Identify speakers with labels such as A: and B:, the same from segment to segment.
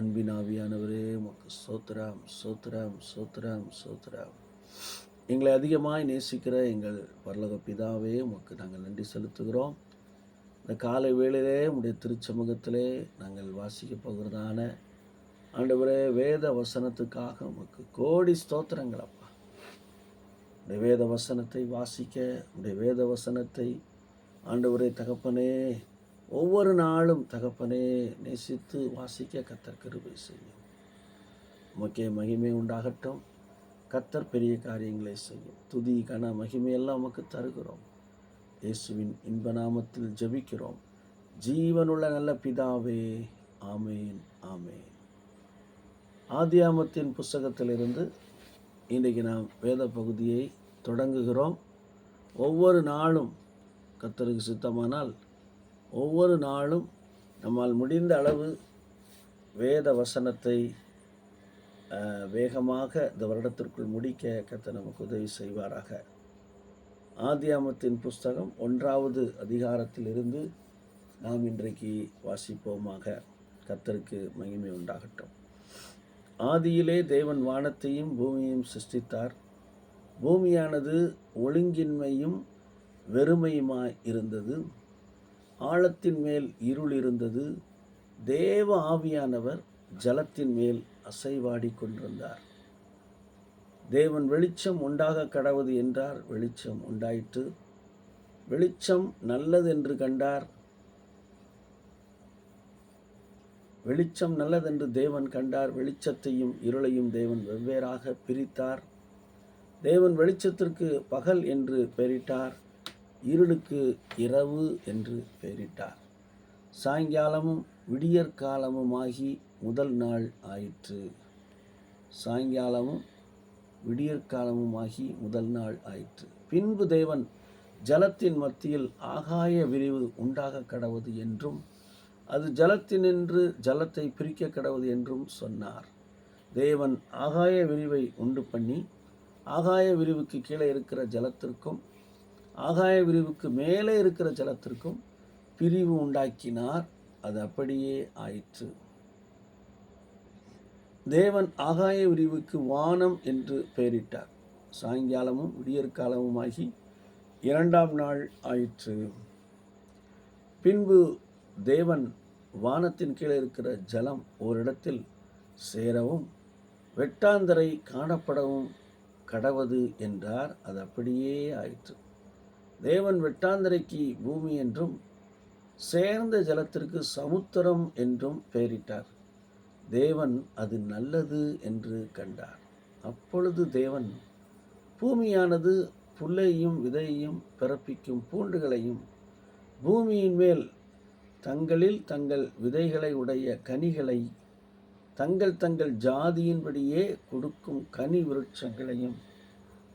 A: அன்பினாவியானவரே உமக்கு சோத்ராம் சோத்ராம் சோத்ராம் சோத்ராம் எங்களை அதிகமாய் நேசிக்கிற எங்கள் பரலக பிதாவே உமக்கு நாங்கள் நன்றி செலுத்துகிறோம். இந்த காலை வேளையிலே உடைய திருச்சமூகத்திலே நாங்கள் வாசிக்கப் போகிறதான ஆண்டவரே வேத வசனத்துக்காக உமக்கு கோடி ஸ்தோத்திரங்கள் அப்பா. உடைய வேத வசனத்தை வாசிக்க உடைய வேத வசனத்தை ஆண்டவரே தகப்பனே ஒவ்வொரு நாளும் தகப்பனே நேசித்து வாசிக்க கத்தர் கிருபை செய்யும். உமக்கே மகிமை உண்டாகட்டும். கத்தர் பெரிய காரியங்களை செய்யும். துதி கன மகிமையெல்லாம் உமக்கு தருகிறோம். இயேசுவின் இன்ப நாமத்தில் ஜெபிக்கிறோம். ஜீவனுள்ள நல்ல பிதாவே ஆமேன் ஆமேன். ஆதியாமத்தின் புஸ்தகத்திலிருந்து இன்றைக்கு நாம் வேத பகுதியை தொடங்குகிறோம். ஒவ்வொரு நாளும் கத்தருக்கு சித்தமானால் ஒவ்வொரு நாளும் நம்மால் முடிந்த அளவு வேத வசனத்தை வேகமாக இந்த வருடத்திற்குள் முடிக்க கத்த நமக்கு உதவி செய்வாராக. ஆதியாமத்தின் புஸ்தகம் ஒன்றாவது அதிகாரத்திலிருந்து நாம் இன்றைக்கு வாசிப்போமாக கத்தருக்கு மகிமை உண்டாகட்டும். ஆதியிலே தேவன் வானத்தையும் பூமியையும் சிருஷ்டித்தார். பூமியானது ஒழுங்கின்மையும் வெறுமையுமாய் இருந்தது. ஆழத்தின் மேல் இருள் இருந்தது தேவ ஆவியானவர் ஜலத்தின் மேல் அசைவாடி கொண்டிருந்தார். தேவன் வெளிச்சம் உண்டாக கடவுது என்றார். வெளிச்சம் உண்டாயிற்று. வெளிச்சம் நல்லதென்று கண்டார். வெளிச்சம் நல்லதென்று தேவன் கண்டார். வெளிச்சத்தையும் இருளையும் தேவன் வெவ்வேறாக பிரித்தார். தேவன் வெளிச்சத்திற்கு பகல் என்று பெயரிட்டார். இருளுக்கு இரவு என்று பெயரிட்டார். சாயங்காலமும் விடியற்காலமுமாகி முதல் நாள் ஆயிற்று. சாயங்காலமும் விடியற்காலமுமாகி முதல் நாள் ஆயிற்று. பின்பு தேவன் ஜலத்தின் மத்தியில் ஆகாய விரிவு உண்டாக கடவுது என்றும் அது ஜலத்தினின்று ஜலத்தை பிரிக்க கடவுது என்றும் சொன்னார். தேவன் ஆகாய விரிவை உண்டு பண்ணி ஆகாய விரிவுக்கு கீழே இருக்கிற ஜலத்திற்கும் ஆகாய விரிவுக்கு மேலே இருக்கிற ஜலத்திற்கும் பிரிவு உண்டாக்கினார். அது அப்படியே ஆயிற்று. தேவன் ஆகாய விரிவுக்கு வானம் என்று பெயரிட்டார். சாயங்காலமும் விடியற்காலமுமாகி இரண்டாம் நாள் ஆயிற்று. பின்பு தேவன் வானத்தின் கீழே இருக்கிற ஜலம் ஓரிடத்தில் சேரவும் வெட்டாந்தரை காணப்படவும் கடவது என்றார். அது அப்படியே ஆயிற்று. தேவன் வெட்டாந்தரைக்கு பூமி என்றும் சேர்ந்த ஜலத்திற்கு சமுத்திரம் என்றும் பெயரிட்டார். தேவன் அது நல்லது என்று கண்டார். அப்பொழுது தேவன் பூமியானது புல்லையும் விதையையும் பிறப்பிக்கும் பூண்டுகளையும் பூமியின் மேல் தங்களில் தங்கள் விதைகளை உடைய கனிகளை தங்கள் தங்கள் ஜாதியின்படியே கொடுக்கும் கனி விருட்சங்களையும்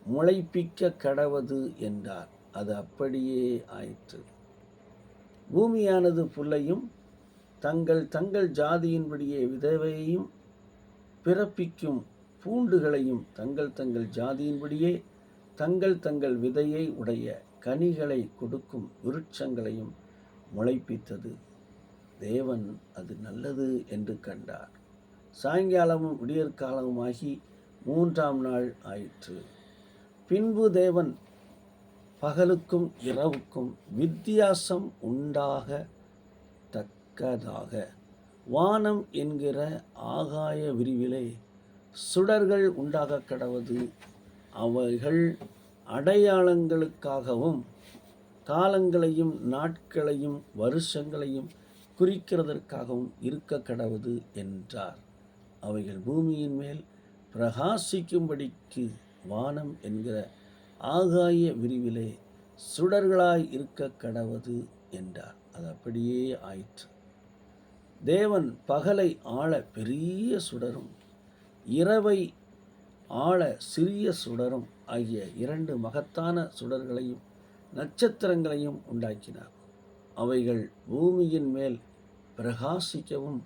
A: முளைப்பிக்க கடவது என்றார். அது அப்படியே ஆயிற்று. பூமியானது புல்லையும் தங்கள் தங்கள் ஜாதியின்படியே விதவையையும் பிறப்பிக்கும் பூண்டுகளையும் தங்கள் தங்கள் ஜாதியின்படியே தங்கள் தங்கள் விதையை உடைய கனிகளை கொடுக்கும் விருட்சங்களையும் முளைப்பித்தது. தேவன் அது நல்லது என்று கண்டார். சாயங்காலமும் விடியற்காலமுமாகி மூன்றாம் நாள் ஆயிற்று. பின்பு தேவன் பகலுக்கும் இரவுக்கும் வித்தியாசம் உண்டாக தக்கதாக. வானம் என்கிற ஆகாய விரிவிலே சுடர்கள் உண்டாக கடவது அவைகள் அடையாளங்களுக்காகவும் காலங்களையும் நாட்களையும் வருஷங்களையும் குறிக்கிறதற்காகவும் இருக்க கடவுது என்றார். அவைகள் பூமியின் மேல் பிரகாசிக்கும்படிக்கு வானம் என்கிற ஆகாய விரிவிலே சுடர்களாய் இருக்க கடவது என்றார். அது அப்படியே ஆயிற்று. தேவன் பகலை ஆள பெரிய சுடரும் இரவை ஆள சிறிய சுடரும் ஆகிய இரண்டு மகத்தான சுடர்களையும் நட்சத்திரங்களையும் உண்டாக்கினார். அவைகள் பூமியின் மேல் பிரகாசிக்கவும்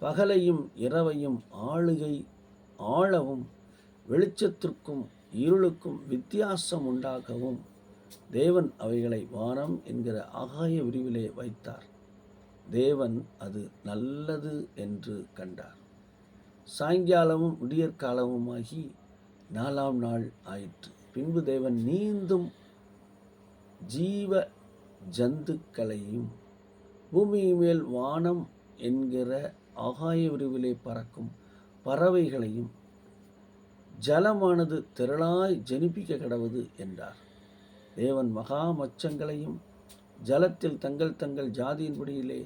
A: பகலையும் இரவையும் ஆளுகை ஆளவும் வெளிச்சத்திற்கும் இருளுக்கும் வித்தியாசம் உண்டாகவும் தேவன் அவைகளை வானம் என்கிற ஆகாய விரிவிலே வைத்தார். தேவன் அது நல்லது என்று கண்டார். சாயங்காலமும் விடியற்காலமுமாகி நாலாம் நாள் ஆயிற்று. பின்பு தேவன் நீந்தும் ஜீவ ஜந்துக்களையும் பூமி மேல் வானம் என்கிற ஆகாய விரிவிலே பறக்கும் பறவைகளையும் ஜலமானது திரளாய் ஜனிப்பிக்க கடவுது என்றார். தேவன் மகா மச்சங்களையும் ஜலத்தில் தங்கள் தங்கள் ஜாதியின்படியிலே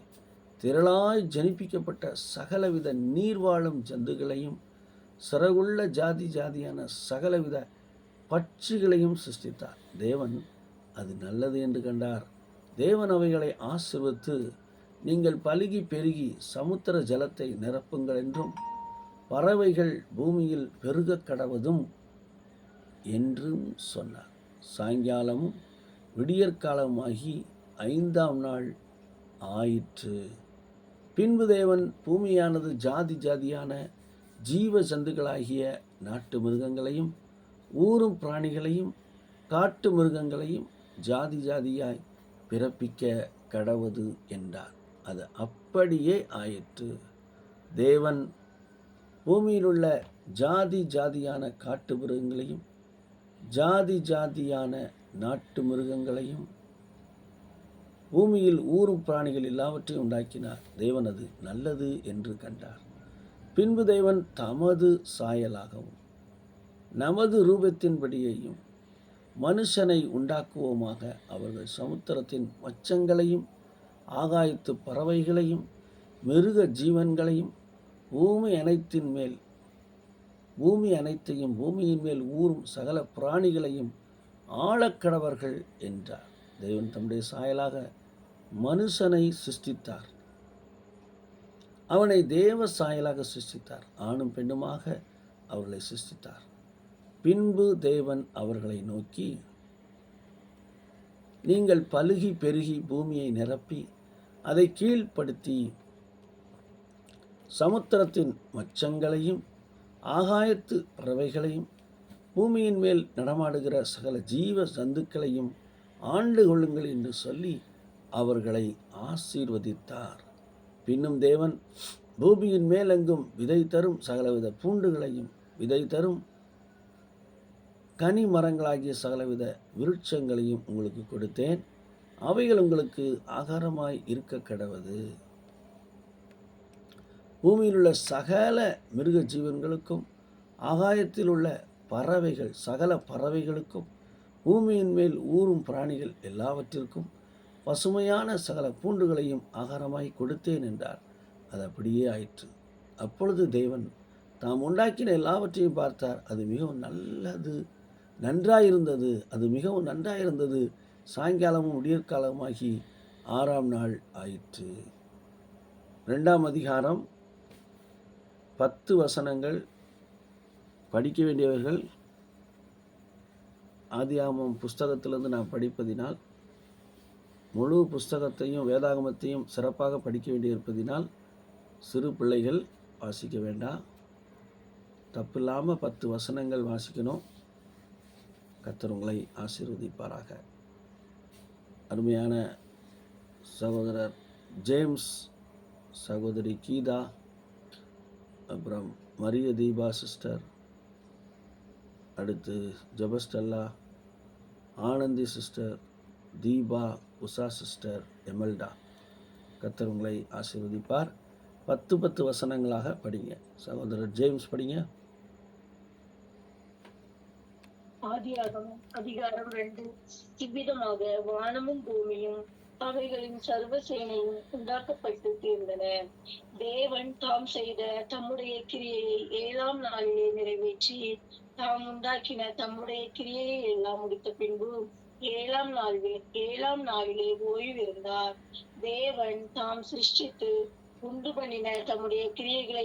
A: திரளாய் ஜனிப்பிக்கப்பட்ட சகலவித நீர்வாழும் ஜந்துகளையும் சிறகுள்ள ஜாதி ஜாதியான சகலவித பட்சிகளையும் சிருஷ்டித்தார். தேவன் அது நல்லது என்று கண்டார். தேவன் அவைகளை ஆசிர்வத்து நீங்கள் பலுகி பெருகி சமுத்திர ஜலத்தை நிரப்புங்கள் என்றும் பறவைகள் பூமியில் பெருகக் கடவதும் என்றும் சொன்னார். சாயங்காலமும் விடியற்காலமாகி ஐந்தாம் நாள் ஆயிற்று. பின்பு தேவன் பூமியானது ஜாதி ஜாதியான ஜீவ ஜந்துக்களாகிய நாட்டு மிருகங்களையும் ஊரும் பிராணிகளையும் காட்டு மிருகங்களையும் ஜாதி ஜாதியாய் பிறப்பிக்க கடவது என்றார். அது அப்படியே ஆயிற்று. தேவன் பூமியில் உள்ள ஜாதி ஜாதியான காட்டு மிருகங்களையும் ஜாதி ஜாதியான நாட்டு மிருகங்களையும் பூமியில் ஊரும் பிராணிகள் எல்லாவற்றையும் உண்டாக்கினார். தேவன் அது நல்லது என்று கண்டார். பின்பு தேவன் தமது சாயலாகவும் நமது ரூபத்தின்படியையும் மனுஷனை உண்டாக்குவோமாக அவர்கள் சமுத்திரத்தின் மச்சங்களையும் ஆகாயத்து பறவைகளையும் மிருக ஜீவன்களையும் பூமி அனைத்தின் மேல் பூமி அனைத்தையும் பூமியின் மேல் ஊறும் சகல பிராணிகளையும் ஆழக்கடவர்கள் என்றார். தேவன் தம்முடைய சாயலாக மனுஷனை சிருஷ்டித்தார். அவனை தேவ சாயலாக சிருஷ்டித்தார். ஆணும் பெண்ணுமாக அவர்களை சிருஷ்டித்தார். பின்பு தேவன் அவர்களை நோக்கி நீங்கள் பழுகி பெருகி பூமியை நிரப்பி அதை கீழ்ப்படுத்தி சமுத்திரத்தின் மச்சங்களையும் ஆகாயத்து பறவைகளையும் பூமியின் மேல் நடமாடுகிற சகல ஜீவ சந்துக்களையும் ஆண்டு கொள்ளுங்கள் என்று சொல்லி அவர்களை ஆசீர்வதித்தார். பின்னும் தேவன் பூமியின் மேலெங்கும் விதை தரும் சகலவித பூண்டுகளையும் விதை தரும் கனி மரங்களாகிய சகலவித விருட்சங்களையும் உங்களுக்கு கொடுத்தேன். அவைகள் உங்களுக்கு ஆகாரமாய் இருக்க கடவது. பூமியில் உள்ள சகல மிருக ஜீவன்களுக்கும் ஆகாயத்தில் உள்ள பறவைகள் சகல பறவைகளுக்கும் பூமியின் மேல் ஊறும் பிராணிகள் எல்லாவற்றிற்கும் பசுமையான சகல பூண்டுகளையும் ஆகாரமாய் கொடுத்தேன் என்றார். அது அப்படியே ஆயிற்று. அப்பொழுது தேவன் தாம் உண்டாக்கின எல்லாவற்றையும் பார்த்தார். அது மிகவும் நல்லது நன்றாயிருந்தது. அது மிகவும் நன்றாயிருந்தது. சாயங்காலமும் விடியற்காலமாகி ஆறாம் நாள் ஆயிற்று. ரெண்டாம் அதிகாரம் பத்து வசனங்கள் படிக்க வேண்டியவர்கள் ஆதியாமம் புஸ்தகத்திலிருந்து நான் படிப்பதினால் முழு புஸ்தகத்தையும் வேதாகமத்தையும் சிறப்பாக படிக்க வேண்டியிருப்பதினால் சிறு பிள்ளைகள் வாசிக்க வேண்டாம். தப்பில்லாமல் பத்து வசனங்கள் வாசிக்கணும். கத்தர் உங்களை ஆசீர்வதிப்பாராக. அருமையான சகோதரர் ஜேம்ஸ் சகோதரி கீதா அப்புறம் மரிய தீபா சிஸ்டர் அடுத்து ஜபஸ்டல்லா ஆனந்தி சிஸ்டர் தீபா உஷா சிஸ்டர் எமல்டா. கர்த்தர் உங்களை ஆசீர்வதிப்பார். பத்து பத்து வசனங்களாக படிங்க. சகோதரர் ஜேம்ஸ் படிங்க.
B: ஆதியாகமம் அதிகாரம் ரெண்டு. இவ்விதமாக வானமும் பூமியும் அவைகளின் சர்வ சேனையும் உண்டாக்கப்பட்டு தீர்ந்தன. தேவன் தாம் செய்த தம்முடைய கிரியையை ஏழாம் நாளிலே நிறைவேற்றி தாம் உண்டாக்கின தம்முடைய கிரியையை எல்லாம் முடித்த பின்பு ஏழாம் நாளிலே ஏழாம் நாளிலே ஓய்விருந்தார் தேவன் தாம் சிருஷ்டித்து உண்டு பண்ணின தம்முடைய கிரியைகளை